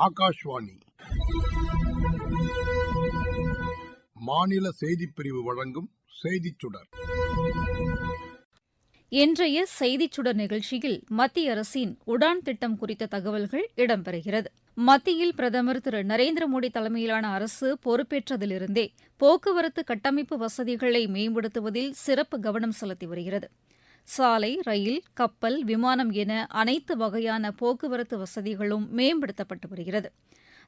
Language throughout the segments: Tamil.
ஆகாஷ்வாணி. மாநில செய்திப் பிரிவு வழங்கும் செய்திச் சுடர். இன்றைய செய்திச் சுடர் நிகழ்ச்சியில் மத்திய அரசின் உடான் திட்டம் குறித்த தகவல்கள் இடம்பெறுகிறது. மத்தியில் பிரதமர் திரு நரேந்திர மோடி தலைமையிலான அரசு பொறுப்பேற்றதிலிருந்தே போக்குவரத்து கட்டமைப்பு வசதிகளை மேம்படுத்துவதில் சிறப்பு கவனம் செலுத்தி வருகிறது. சாலை ரயில் கப்பல் விமானம் என அனைத்து வகையான போக்குவரத்து வசதிகளும் மேம்படுத்தப்பட்டு வருகிறது.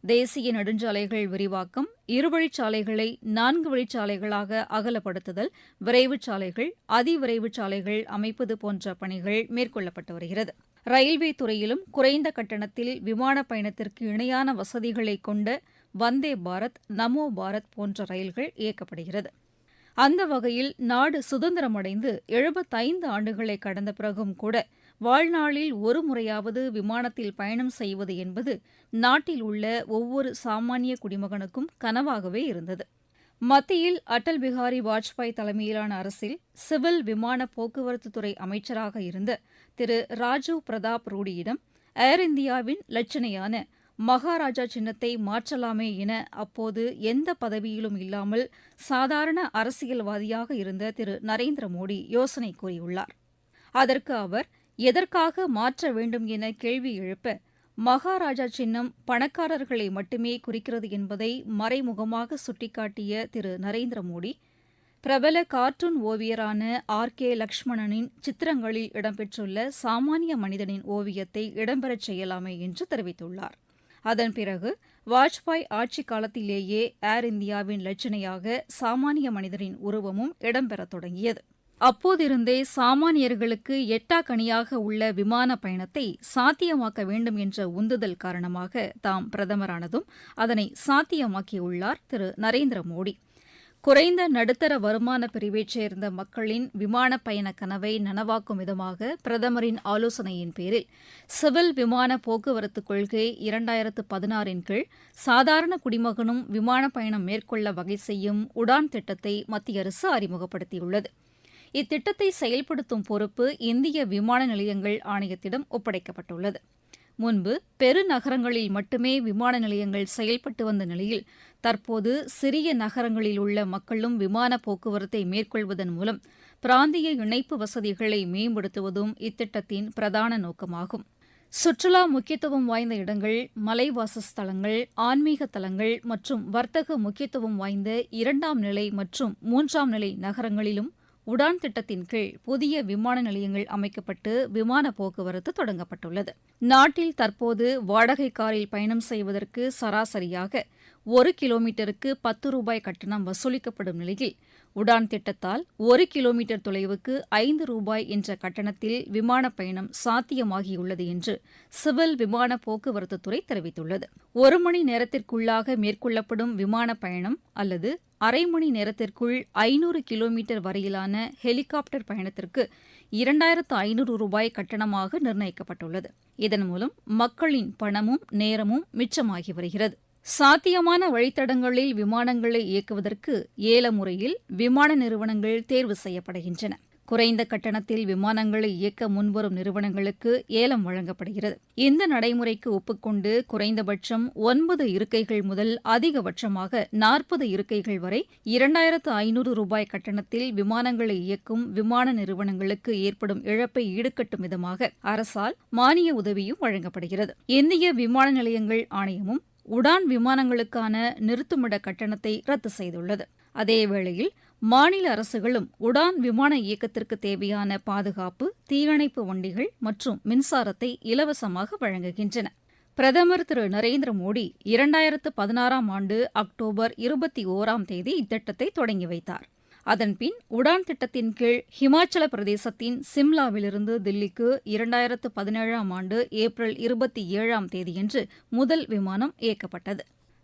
தேசிய நெடுஞ்சாலைகள் விரிவாக்கம் இருவழிச்சாலைகளை நான்கு வழிச்சாலைகளாக அகலப்படுத்துதல் விரைவுச் சாலைகள் அதிவிரைவுச் சாலைகள் அமைப்பது போன்ற பணிகள் மேற்கொள்ளப்பட்டு வருகிறது. ரயில்வே துறையிலும் குறைந்த கட்டணத்தில் விமான பயணத்திற்கு இணையான வசதிகளை கொண்ட வந்தே பாரத் நமோ பாரத் போன்ற ரயில்கள் இயக்கப்படுகிறது. அந்த வகையில் நாடு சுதந்திரமடைந்து எழுபத்தைந்து ஆண்டுகளை கடந்த பிறகும் கூட வாழ்நாளில் ஒரு முறையாவது விமானத்தில் பயணம் செய்வது என்பது நாட்டில் உள்ள ஒவ்வொரு சாமானிய குடிமகனுக்கும் கனவாகவே இருந்தது. மத்தியில் அடல் பிகாரி வாஜ்பாய் தலைமையிலான அரசில் சிவில் விமான போக்குவரத்துத்துறை அமைச்சராக இருந்த திரு ராஜீவ் பிரதாப் ரூடியிடம் ஏர் இந்தியாவின் லட்சணையான மகாராஜா சின்னத்தை மாற்றலாமே என அப்போது எந்த பதவியிலும் இல்லாமல் சாதாரண அரசியல்வாதியாக இருந்த திரு நரேந்திர மோடி யோசனை கூறியுள்ளார். அதற்கு அவர் எதற்காக மாற்ற வேண்டும் என கேள்வி எழுப்ப மகாராஜா சின்னம் பணக்காரர்களை மட்டுமே குறிக்கிறது என்பதை மறைமுகமாக சுட்டிக்காட்டிய திரு நரேந்திர மோடி பிரபல கார்ட்டூன் ஓவியரான ஆர். கே. லக்ஷ்மணனின் சித்திரங்களில் இடம்பெற்றுள்ள சாமானிய மனிதனின் ஓவியத்தை இடம்பெறச் செய்யலாமே என்று தெரிவித்துள்ளார். அதன் பிறகு வாஜ்பாய் ஆட்சி காலத்திலேயே ஏர் இந்தியாவின் லட்சணையாக சாமானிய மனிதரின் உருவமும் இடம்பெறத் தொடங்கியது. அப்போதிருந்தே சாமானியர்களுக்கு எட்டாக்கனியாக உள்ள விமான பயணத்தை சாத்தியமாக்க வேண்டும் என்ற உந்துதல் காரணமாக தாம் பிரதமரானதும் அதனை சாத்தியமாக்கியுள்ளார் திரு நரேந்திர மோடி. குறைந்த நடுத்தர வருமான பிரிவைச் சேர்ந்த மக்களின் விமான பயண கனவை நனவாக்கும் விதமாக பிரதமரின் ஆலோசனையின் பேரில் சிவில் விமான போக்குவரத்து கொள்கை இரண்டாயிரத்து பதினாறின் கீழ் சாதாரண குடிமகனும் விமான பயணம் மேற்கொள்ள வகை செய்யும் உடான் திட்டத்தை மத்திய அரசு அறிமுகப்படுத்தியுள்ளது. இத்திட்டத்தை செயல்படுத்தும் பொறுப்பு இந்திய விமான நிலையங்கள் ஆணையத்திடம் ஒப்படைக்கப்பட்டுள்ளது. முன்பு பெருநகரங்களில் மட்டுமே விமான நிலையங்கள் செயல்பட்டு வந்த நிலையில் தற்போது சிறிய நகரங்களில் உள்ள மக்களும் விமான போக்குவரத்தை மேற்கொள்வதன் மூலம் பிராந்திய இணைப்பு வசதிகளை மேம்படுத்துவதும் இத்திட்டத்தின் பிரதான நோக்கமாகும். சுற்றுலா முக்கியத்துவம் வாய்ந்த இடங்கள் மலைவாசஸ்தலங்கள் ஆன்மீக தலங்கள் மற்றும் வர்த்தக முக்கியத்துவம் வாய்ந்த இரண்டாம் நிலை மற்றும் மூன்றாம் நிலை நகரங்களிலும் உடான் திட்டத்தின் கீழ் புதிய விமான நிலையங்கள் அமைக்கப்பட்டு விமான போக்குவரத்து தொடங்கப்பட்டுள்ளது. நாட்டில் தற்போது வாடகை காரில் பயணம் செய்வதற்கு சராசரியாக ஒரு கிலோமீட்டருக்கு பத்து ரூபாய் கட்டணம் வசூலிக்கப்படும் நிலையில் உடான் திட்டத்தால் ஒரு கிலோமீட்டர் தொலைவுக்கு ஐந்து ரூபாய் என்ற கட்டணத்தில் விமான பயணம் சாத்தியமாகியுள்ளது என்று சிவில் விமான போக்குவரத்துத்துறை தெரிவித்துள்ளது. ஒரு மணி நேரத்திற்குள்ளாக மேற்கொள்ளப்படும் விமான பயணம் அல்லது அரை மணி நேரத்திற்குள் ஐநூறு கிலோமீட்டர் வரையிலான ஹெலிகாப்டர் பயணத்திற்கு இரண்டாயிரத்து ஐநூறு ரூபாய் கட்டணமாக நிர்ணயிக்கப்பட்டுள்ளது. இதன் மூலம் மக்களின் பணமும் நேரமும் மிச்சமாகி வருகிறது. சாத்தியமான வழித்தடங்களில் விமானங்களை இயக்குவதற்கு ஏல முறையில் விமான நிறுவனங்கள் தேர்வு செய்யப்படுகின்றன. குறைந்த கட்டணத்தில் விமானங்களை இயக்க முன்வரும் நிறுவனங்களுக்கு ஏலம் வழங்கப்படுகிறது. இந்த நடைமுறைக்கு ஒப்புக்கொண்டு குறைந்தபட்சம் ஒன்பது இருக்கைகள் முதல் அதிகபட்சமாக நாற்பது இருக்கைகள் வரை இரண்டாயிரத்து ஐநூறு ரூபாய் கட்டணத்தில் விமானங்களை இயக்கும் விமான நிறுவனங்களுக்கு ஏற்படும் இழப்பை ஈடுகட்டும் விதமாக அரசால் மானிய உதவியும் வழங்கப்படுகிறது. இந்திய விமான நிலையங்கள் ஆணையமும் உடான் விமானங்களுக்கான நிறுத்துமிட கட்டணத்தை ரத்து செய்துள்ளது. அதேவேளையில் மாநில அரசுகளும் உடான் விமான இயக்கத்திற்கு தேவையான பாதுகாப்பு தீயணைப்பு வண்டிகள் மற்றும் மின்சாரத்தை இலவசமாக வழங்குகின்றன. பிரதமர் திரு நரேந்திர மோடி இரண்டாயிரத்து பதினாறாம் ஆண்டு அக்டோபர் இருபத்தி ஓராம் தேதி இத்திட்டத்தை தொடங்கி வைத்தார். அதன்பின் உடான் திட்டத்தின் கீழ் ஹிமாச்சல பிரதேசத்தின் சிம்லாவிலிருந்து தில்லிக்கு இரண்டாயிரத்து பதினேழாம் ஆண்டு ஏப்ரல் இருபத்தி ஏழாம் தேதியன்று முதல் விமானம் இயக்கப்பட்டது.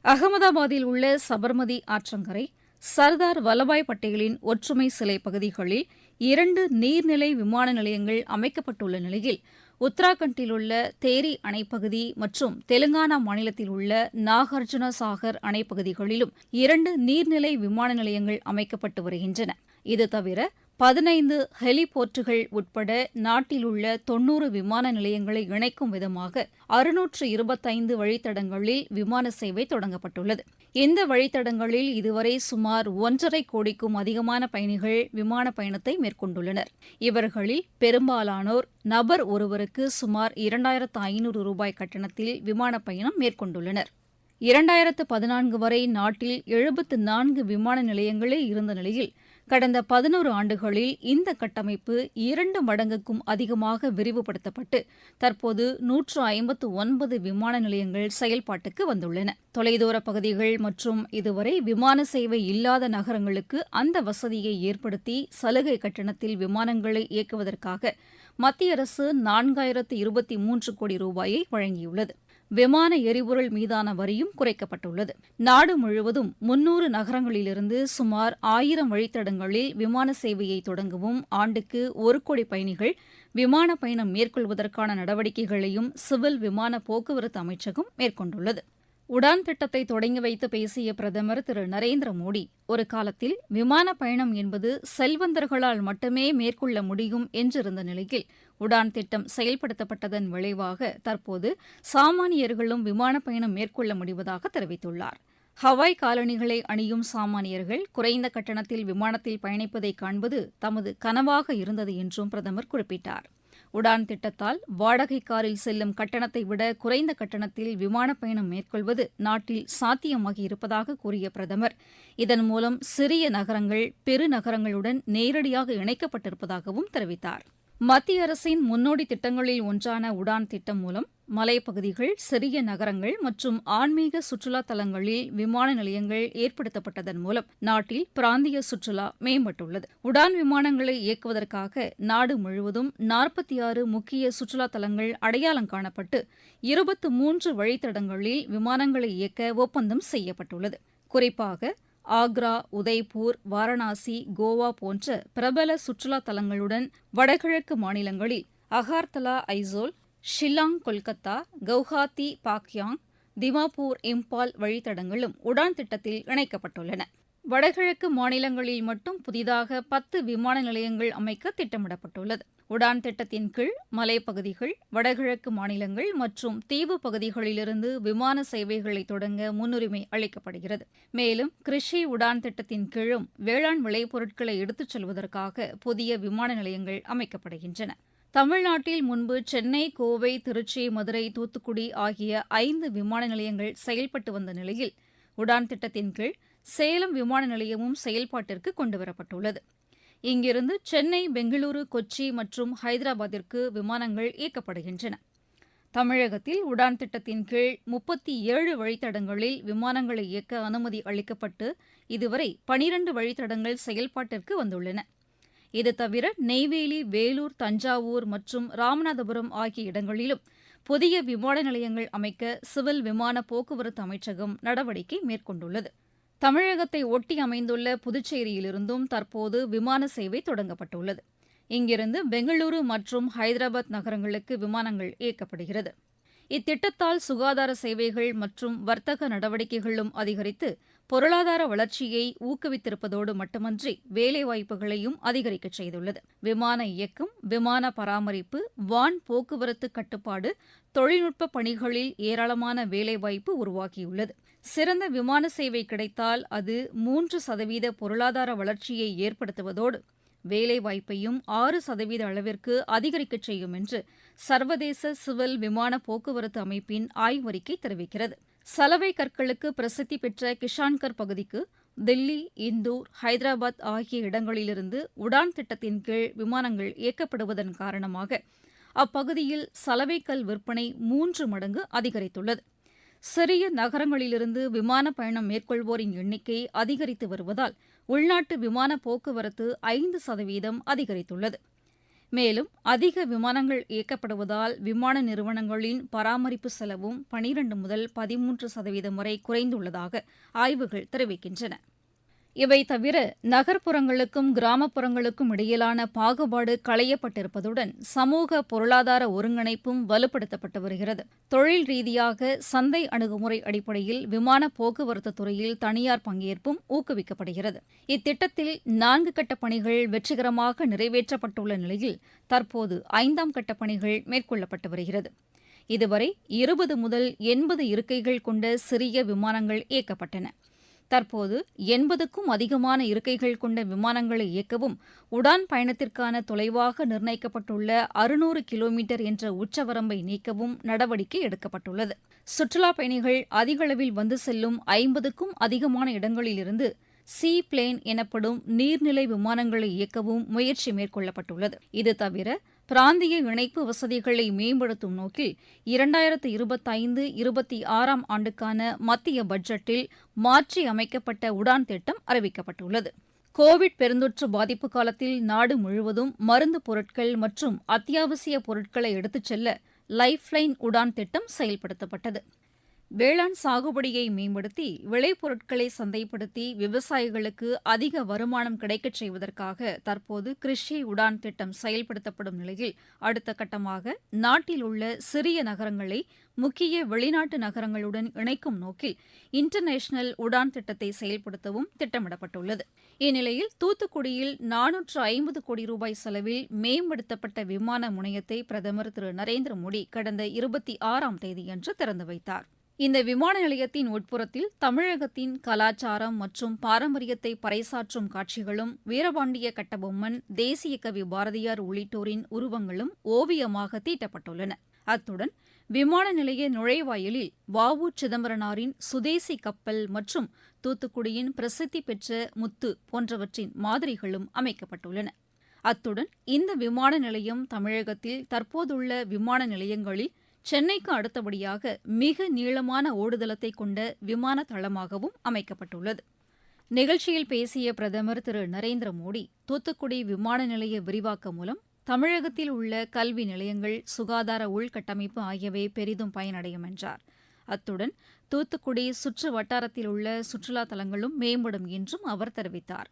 அகமதாபாத்தில் உள்ள சபர்மதி ஆற்றங்கரை சர்தார் வல்லபாய் பட்டேலின் ஒற்றுமை சிலை பகுதிகளில் இரண்டு நீர்நிலை விமான நிலையங்கள் அமைக்கப்பட்டுள்ள நிலையில் உத்தராகண்டில் உள்ள தேரி அணைப்பகுதி மற்றும் தெலுங்கானா மாநிலத்தில் உள்ள நாகார்ஜுன சாகர் அணைப்பகுதிகளிலும் இரண்டு நீர்நிலை விமான நிலையங்கள் அமைக்கப்பட்டு வருகின்றன. இது தவிர பதினைந்து ஹெலிபோர்ட்டுகள் உட்பட நாட்டில் உள்ள தொன்னூறு விமான நிலையங்களை இணைக்கும் விதமாக அறுநூற்று இருபத்தைந்து வழித்தடங்களில் விமான சேவை தொடங்கப்பட்டுள்ளது. இந்த வழித்தடங்களில் இதுவரை சுமார் ஒன்றரை கோடிக்கும் அதிகமான பயணிகள் விமான பயணத்தை மேற்கொண்டுள்ளனர். இவர்களில் பெரும்பாலானோர் நபர் ஒருவருக்கு சுமார் இரண்டாயிரத்து ஐநூறு ரூபாய் கட்டணத்தில் விமான பயணம் மேற்கொண்டுள்ளனர். இரண்டாயிரத்து பதினான்கு வரை நாட்டில் எழுபத்து நான்கு விமான நிலையங்களே இருந்த நிலையில் கடந்த பதினோரு ஆண்டுகளில் இந்த கட்டமைப்பு இரண்டு மடங்குக்கும் அதிகமாக விரிவுபடுத்தப்பட்டு தற்போது நூற்று ஐம்பத்து ஒன்பது விமான நிலையங்கள் செயல்பாட்டுக்கு வந்துள்ளன. தொலைதூர பகுதிகள் மற்றும் இதுவரை விமான சேவை இல்லாத நகரங்களுக்கு அந்த வசதியை ஏற்படுத்தி சலுகை கட்டணத்தில் விமானங்களை இயக்குவதற்காக மத்திய அரசு நான்காயிரத்து இருபத்தி மூன்று கோடி ரூபாயை வழங்கியுள்ளது. விமான எரிபொருள் மீதான வரியும் குறைக்கப்பட்டுள்ளது. நாடு முழுவதும் முன்னூறு நகரங்களிலிருந்து சுமார் ஆயிரம் வழித்தடங்களில் விமான சேவையை தொடங்கவும் ஆண்டுக்கு ஒரு கோடி பயணிகள் விமான பயணம் மேற்கொள்வதற்கான நடவடிக்கைகளையும் சிவில் விமான போக்குவரத்து அமைச்சகம் மேற்கொண்டுள்ளது. உடான் திட்டத்தை தொடங்கி வைத்து பேசிய பிரதமர் திரு. நரேந்திர மோடி ஒரு காலத்தில் விமான பயணம் என்பது செல்வந்தர்களால் மட்டுமே மேற்கொள்ள முடியும் என்றிருந்த நிலையில் உடான் திட்டம் செயல்படுத்தப்பட்டதன் விளைவாக தற்போது சாமானியர்களும் விமான பயணம் மேற்கொள்ள முடிவதாக தெரிவித்துள்ளார். ஹவாய் காலணிகளை அணியும் சாமானியர்கள் குறைந்த கட்டணத்தில் விமானத்தில் பயணிப்பதை காண்பது தமது கனவாக இருந்தது என்றும் பிரதமர் குறிப்பிட்டார். உடான் திட்டத்தால் வாடகை காரில் செல்லும் கட்டணத்தை விட குறைந்த கட்டணத்தில் விமான பயணம் மேற்கொள்வது நாட்டில் சாத்தியமாகி இருப்பதாக கூறிய பிரதமர். இதன் மூலம் சிறிய நகரங்கள் பெருநகரங்களுடன் நேரடியாக இணைக்கப்பட்டிருப்பதாகவும் தெரிவித்தார். மத்திய அரசின் முன்னோடி திட்டங்களில் ஒன்றான உடான் திட்டம் மூலம் மலைப்பகுதிகள் சிறிய நகரங்கள் மற்றும் ஆன்மீக சுற்றுலா தலங்களில் விமான நிலையங்கள் ஏற்படுத்தப்பட்டதன் மூலம் நாட்டில் பிராந்திய சுற்றுலா மேம்பட்டுள்ளது. உடான் விமானங்களை இயக்குவதற்காக நாடு முழுவதும் நாற்பத்தி ஆறு முக்கிய சுற்றுலா தலங்கள் அடையாளம் காணப்பட்டு இருபத்து மூன்று வழித்தடங்களில் விமானங்களை இயக்க ஒப்பந்தம் செய்யப்பட்டுள்ளது. குறிப்பாக ஆக்ரா உதய்பூர் வாரணாசி கோவா போன்ற பிரபல சுற்றுலா தலங்களுடன் வடகிழக்கு மாநிலங்களில் அகார்தலா ஐசோல் ஷில்லாங் கொல்கத்தா கவுஹாத்தி பாக்யாங் திமாபூர் இம்பால் வழித்தடங்களும் உடான் திட்டத்தில் இணைக்கப்பட்டுள்ளன. வடகிழக்கு மாநிலங்களில் மட்டும் புதிதாக பத்து விமான நிலையங்கள் அமைக்க திட்டமிடப்பட்டுள்ளது. உடான் திட்டத்தின் கீழ் மலைப்பகுதிகள் வடகிழக்கு மாநிலங்கள் மற்றும் தீவு பகுதிகளிலிருந்து விமான சேவைகளை தொடங்க முன்னுரிமை அளிக்கப்படுகிறது. மேலும் கிருஷி உடான் திட்டத்தின் கீழும் வேளாண் விளைபொருட்களை எடுத்துச் செல்வதற்காக புதிய விமான நிலையங்கள் அமைக்கப்படுகின்றன. தமிழ்நாட்டில் முன்பு சென்னை கோவை திருச்சி மதுரை தூத்துக்குடி ஆகிய ஐந்து விமான நிலையங்கள் செயல்பட்டு வந்த நிலையில் உடான் திட்டத்தின் கீழ் சேலம் விமான நிலையமும் செயல்பாட்டிற்கு கொண்டுவரப்பட்டுள்ளது. இங்கிருந்து சென்னை பெங்களூரு கொச்சி மற்றும் ஹைதராபாத்திற்கு விமானங்கள் இயக்கப்படுகின்றன. தமிழகத்தில் உடான் திட்டத்தின் கீழ் முப்பத்தி ஏழு வழித்தடங்களில் விமானங்களை இயக்க அனுமதி அளிக்கப்பட்டு இதுவரை பனிரண்டு வழித்தடங்கள் செயல்பாட்டிற்கு வந்துள்ளன. இது தவிர நெய்வேலி வேலூர் தஞ்சாவூர் மற்றும் ராமநாதபுரம் ஆகிய இடங்களிலும் புதிய விமான நிலையங்கள் அமைக்க சிவில் விமான போக்குவரத்து அமைச்சகம் நடவடிக்கை மேற்கொண்டுள்ளது. தமிழகத்தை ஒட்டி அமைந்துள்ள புதுச்சேரியிலிருந்தும் தற்போது விமான சேவை தொடங்கப்பட்டுள்ளது. இங்கிருந்து பெங்களூரு மற்றும் ஹைதராபாத் நகரங்களுக்கு விமானங்கள் இயக்கப்படுகிறது. இத்திட்டத்தால் சுகாதார சேவைகள் மற்றும் வர்த்தக நடவடிக்கைகளும் அதிகரித்து பொருளாதார வளர்ச்சியை ஊக்குவித்திருப்பதோடு மட்டுமன்றி வேலைவாய்ப்புகளையும் அதிகரிக்கச் செய்துள்ளது. விமான இயக்கம் விமான பராமரிப்பு வான் போக்குவரத்து கட்டுப்பாடு தொழில்நுட்ப பணிகளில் ஏராளமான வேலைவாய்ப்பு உருவாகியுள்ளது. சிறந்த விமான சேவை கிடைத்தால் அது மூன்று சதவீத பொருளாதார வளர்ச்சியை ஏற்படுத்துவதோடு வேலைவாய்ப்பையும் ஆறு சதவீத அளவிற்கு அதிகரிக்கச் செய்யும் என்று சர்வதேச சிவில் விமான போக்குவரத்து அமைப்பின் ஆய்வறிக்கை தெரிவிக்கிறது. சலவை கற்களுக்கு பிரசித்தி பெற்ற கிஷான்கர் பகுதிக்கு தில்லி இந்தூர் ஹைதராபாத் ஆகிய இடங்களிலிருந்து உடான் திட்டத்தின் கீழ் விமானங்கள் இயக்கப்படுவதன் காரணமாக அப்பகுதியில் சலவைக்கல் விற்பனை மூன்று மடங்கு அதிகரித்துள்ளது. சிறிய நகரங்களிலிருந்து விமான பயணம் மேற்கொள்வோரின் எண்ணிக்கை அதிகரித்து வருவதால் உள்நாட்டு விமான போக்குவரத்து ஐந்து சதவீதம் அதிகரித்துள்ளது. மேலும் அதிக விமானங்கள் இயக்கப்படுவதால் விமான நிறுவனங்களின் பராமரிப்பு செலவும் பனிரண்டு முதல் பதிமூன்று சதவீதம் வரை குறைந்துள்ளதாக ஆய்வுகள் தெரிவிக்கின்றன. இவை தவிர நகர்ப்புறங்களுக்கும் கிராமப்புறங்களுக்கும் இடையிலான பாகுபாடு களையப்பட்டிருப்பதுடன் சமூக பொருளாதார ஒருங்கிணைப்பும் வலுப்படுத்தப்பட்டு வருகிறது. தொழில் ரீதியாக சந்தை அணுகுமுறை அடிப்படையில் விமான போக்குவரத்து துறையில் தனியார் பங்கேற்பும் ஊக்குவிக்கப்படுகிறது. இத்திட்டத்தில் நான்கு கட்ட பணிகள் வெற்றிகரமாக நிறைவேற்றப்பட்டுள்ள நிலையில் தற்போது ஐந்தாம் கட்ட பணிகள் மேற்கொள்ளப்பட்டு வருகிறது. இதுவரை இருபது முதல் எண்பது இருக்கைகள் கொண்ட சிறிய விமானங்கள் இயக்கப்பட்டன. தற்போது எண்பதுக்கும் அதிகமான இருக்கைகள் கொண்ட விமானங்களை இயக்கவும் உடான் பயணத்திற்கான தொலைவாக நிர்ணயிக்கப்பட்டுள்ள அறுநூறு கிலோமீட்டர் என்ற உச்சவரம்பை நீக்கவும் நடவடிக்கை எடுக்கப்பட்டுள்ளது. சுற்றுலாப் பயணிகள் அதிகளவில் வந்து செல்லும் ஐம்பதுக்கும் அதிகமான இடங்களிலிருந்து சி பிளேன் எனப்படும் நீர்நிலை விமானங்களை இயக்கவும் முயற்சி மேற்கொள்ளப்பட்டுள்ளது. இது தவிர பிராந்திய இணைப்பு வசதிகளை மேம்படுத்தும் நோக்கில் இரண்டாயிரத்து இருபத்தைந்து இருபத்தி ஆறாம் ஆண்டுக்கான மத்திய பட்ஜெட்டில் மாற்றி அமைக்கப்பட்ட உடான் திட்டம் அறிவிக்கப்பட்டுள்ளது. கோவிட் பெருந்தொற்று பாதிப்பு காலத்தில் நாடு முழுவதும் மருந்து பொருட்கள் மற்றும் அத்தியாவசிய பொருட்களை எடுத்துச் செல்ல லைஃப்லைன் உடான் திட்டம் செயல்படுத்தப்பட்டது. வேளாண் சாகுபடியை மேம்படுத்தி விளைபொருட்களை சந்தைப்படுத்தி விவசாயிகளுக்கு அதிக வருமானம் கிடைக்கச் செய்வதற்காக தற்போது கிருஷி உடான் திட்டம் செயல்படுத்தப்படும் நிலையில் அடுத்த கட்டமாக நாட்டில் உள்ள சிறிய நகரங்களை முக்கிய வெளிநாட்டு நகரங்களுடன் இணைக்கும் நோக்கில் இன்டர்நேஷனல் உடான் திட்டத்தை செயல்படுத்தவும் திட்டமிடப்பட்டுள்ளது. இந்நிலையில் தூத்துக்குடியில் நானூற்று ஐம்பது கோடி ரூபாய் செலவில் மேம்படுத்தப்பட்ட விமான முனையத்தை பிரதமர் திரு. நரேந்திர மோடி கடந்த இருபத்தி ஆறாம் தேதியன்று திறந்து வைத்தார். இந்த விமான நிலையத்தின் உட்புறத்தில் தமிழகத்தின் கலாச்சாரம் மற்றும் பாரம்பரியத்தை பறைசாற்றும் காட்சிகளும் வீரபாண்டிய கட்டபொம்மன் தேசிய கவி பாரதியார் உள்ளிட்டோரின் உருவங்களும் ஓவியமாக தீட்டப்பட்டுள்ளன. அத்துடன் விமான நிலைய நுழைவாயிலில் வ சிதம்பரனாரின் சுதேசி கப்பல் மற்றும் தூத்துக்குடியின் பிரசித்தி பெற்ற முத்து போன்றவற்றின் மாதிரிகளும் அமைக்கப்பட்டுள்ளன. அத்துடன் இந்த விமான நிலையம் தமிழகத்தில் தற்போதுள்ள விமான நிலையங்களில் சென்னைக்கு அடுத்தபடியாக மிக நீளமான ஓடுதளத்தை கொண்ட விமான தளமாகவும் அமைக்கப்பட்டுள்ளது. நிகழ்ச்சியில் பேசிய பிரதமர் திரு. நரேந்திர மோடி தூத்துக்குடி விமான நிலைய விரிவாக்கம் மூலம் தமிழகத்தில் உள்ள கல்வி நிலையங்கள் சுகாதார உள்கட்டமைப்பு ஆகியவை பெரிதும் பயனடையும் என்றார். அத்துடன் தூத்துக்குடி சுற்று வட்டாரத்தில் உள்ள சுற்றுலா தலங்களும் மேம்படும் என்றும் அவர் தெரிவித்தார்.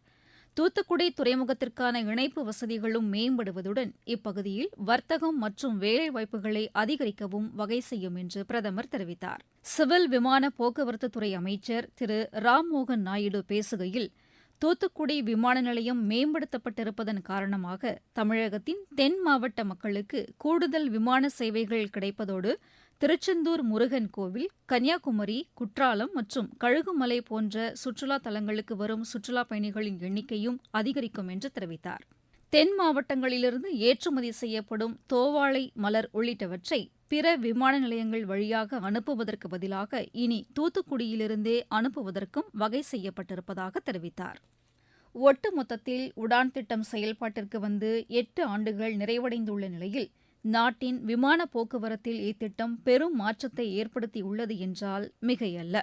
தூத்துக்குடி துறைமுகத்திற்கான இணைப்பு வசதிகளும் மேம்படுவதுடன் இப்பகுதியில் வர்த்தகம் மற்றும் வேலைவாய்ப்புகளை அதிகரிக்கவும் வகை செய்யும் என்று பிரதமர் தெரிவித்தார். சிவில் விமான போக்குவரத்து துறை அமைச்சர் திரு. ராம்மோகன் நாயுடு பேசுகையில் தூத்துக்குடி விமான நிலையம் மேம்படுத்தப்பட்டிருப்பதன் காரணமாக தமிழகத்தின் தென் மாவட்ட மக்களுக்கு கூடுதல் விமான சேவைகள் கிடைப்பதோடு திருச்செந்தூர் முருகன் கோவில் கன்னியாகுமரி குற்றாலம் மற்றும் கழுகுமலை போன்ற சுற்றுலா தலங்களுக்கு வரும் சுற்றுலாப் பயணிகளின் எண்ணிக்கையும் அதிகரிக்கும் என்று தெரிவித்தார். தென் மாவட்டங்களிலிருந்து ஏற்றுமதி செய்யப்படும் தோவாளை மலர் உள்ளிட்டவற்றை பிற விமான நிலையங்கள் வழியாக அனுப்புவதற்கு பதிலாக இனி தூத்துக்குடியிலிருந்தே அனுப்புவதற்கும் வகை செய்யப்பட்டிருப்பதாக தெரிவித்தார். ஒட்டுமொத்தத்தில் உடான் திட்டம் செயல்பாட்டிற்கு வந்து எட்டு ஆண்டுகள் நிறைவடைந்துள்ள நிலையில் நாட்டின் விமான போக்குவரத்தில் இத்திட்டம் பெரும் மாற்றத்தை ஏற்படுத்தியுள்ளது என்றால் மிகையல்ல.